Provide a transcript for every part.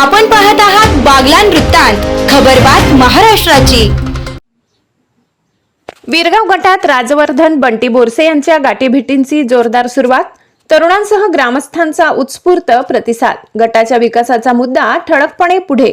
आपण पाहत आहात बागलान वृत्तांत खबरबात महाराष्ट्राची. बिरगाव गटात राजवर्धन बंटी बोरसे यांच्या गाठीभेटींची जोरदार सुरुवात तरुणांसह ग्रामस्थांचा उत्स्फूर्त प्रतिसाद. गटाच्या विकासाचा मुद्दा ठळकपणे पुढे.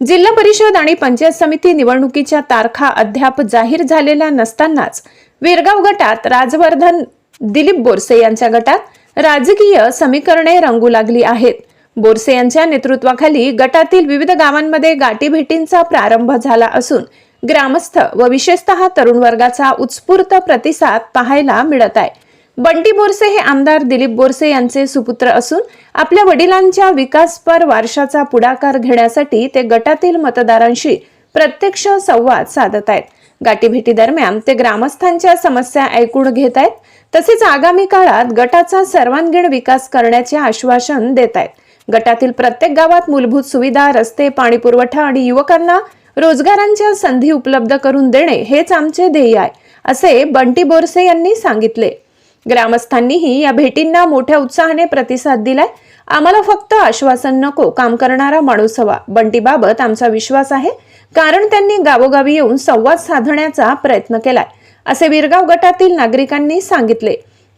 जिल्हा परिषद आणि पंचायत समिती निवडणुकीच्या तारखा अद्याप जाहीर झालेल्या नसतानाच विरगाव गटात राजवर्धन दिलीप बोरसे यांच्या गटात राजकीय समीकरणे रंगू लागली आहेत. बोरसे यांच्या नेतृत्वाखाली गटातील विविध गावांमध्ये गाठीभेटींचा प्रारंभ झाला असून ग्रामस्थ व विशेषतः तरुण वर्गाचा उत्स्फूर्त प्रतिसाद पाहायला मिळत आहे. बंटी बोरसे हे आमदार दिलीप बोरसे यांचे सुपुत्र असून आपल्या वडिलांच्या विकासपर वारशाचा पुढाकार घेण्यासाठी ते गटातील मतदारांशी प्रत्यक्ष संवाद साधत आहेत. गाठीभेटी दरम्यान ते ग्रामस्थांच्या समस्या ऐकून घेत आहेत. तसेच आगामी काळात गटाचा सर्वांगीण विकास करण्याचे आश्वासन देत आहेत. गटातील प्रत्येक गावात मूलभूत सुविधा रस्ते पाणी पुरवठा आणि युवकांना रोजगारांच्या संधी उपलब्ध करून देणे हेच आमचे ध्येय आहे असे बंटी बोरसे यांनी सांगितले. ग्रामस्थांनीही या भेटींना मोठ्या उत्साहाने प्रतिसाद दिलाय. आम्हाला फक्त आश्वासन नको काम करणारा माणूस हवा. बंटीबाबत आमचा विश्वास आहे कारण त्यांनी गावोगावी येऊन संवाद साधण्याचा प्रयत्न केलाय असे विरगाव गटातील नागरिकांनी सांगितले.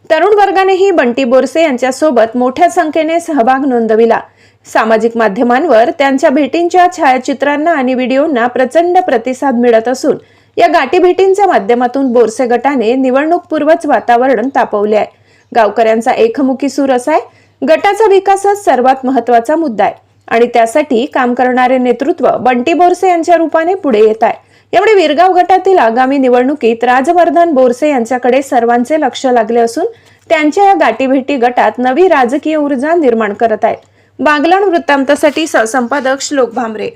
तरुण वर्गानेही बंटी बोरसे यांच्यासोबत मोठ्या संख्येने सहभाग नोंदविला. सामाजिक माध्यमांवर त्यांच्या भेटींच्या छायाचित्रांना आणि व्हिडिओंना प्रचंड प्रतिसाद मिळत असून या गाठीभेटींच्या माध्यमातून बोरसे गटाने निवडणूकपूर्वच वातावरण तापवले आहे. गावकऱ्यांचा एकमुखी सूर असा आहे गटाचा विकासच सर्वात महत्त्वाचा मुद्दा आहे. आणि त्यासाठी काम करणारे नेतृत्व बंटी बोरसे यांच्या रूपाने पुढे येत आहे. यामुळे विरगाव गटातील आगामी निवडणुकीत राजवर्धन बोरसे यांच्याकडे सर्वांचे लक्ष लागले असून त्यांच्या या गाठीभेटी गटात नवी राजकीय ऊर्जा निर्माण करत आहेत. बागलाण वृत्तांतासाठी सहसंपादक श्लोक भामरे.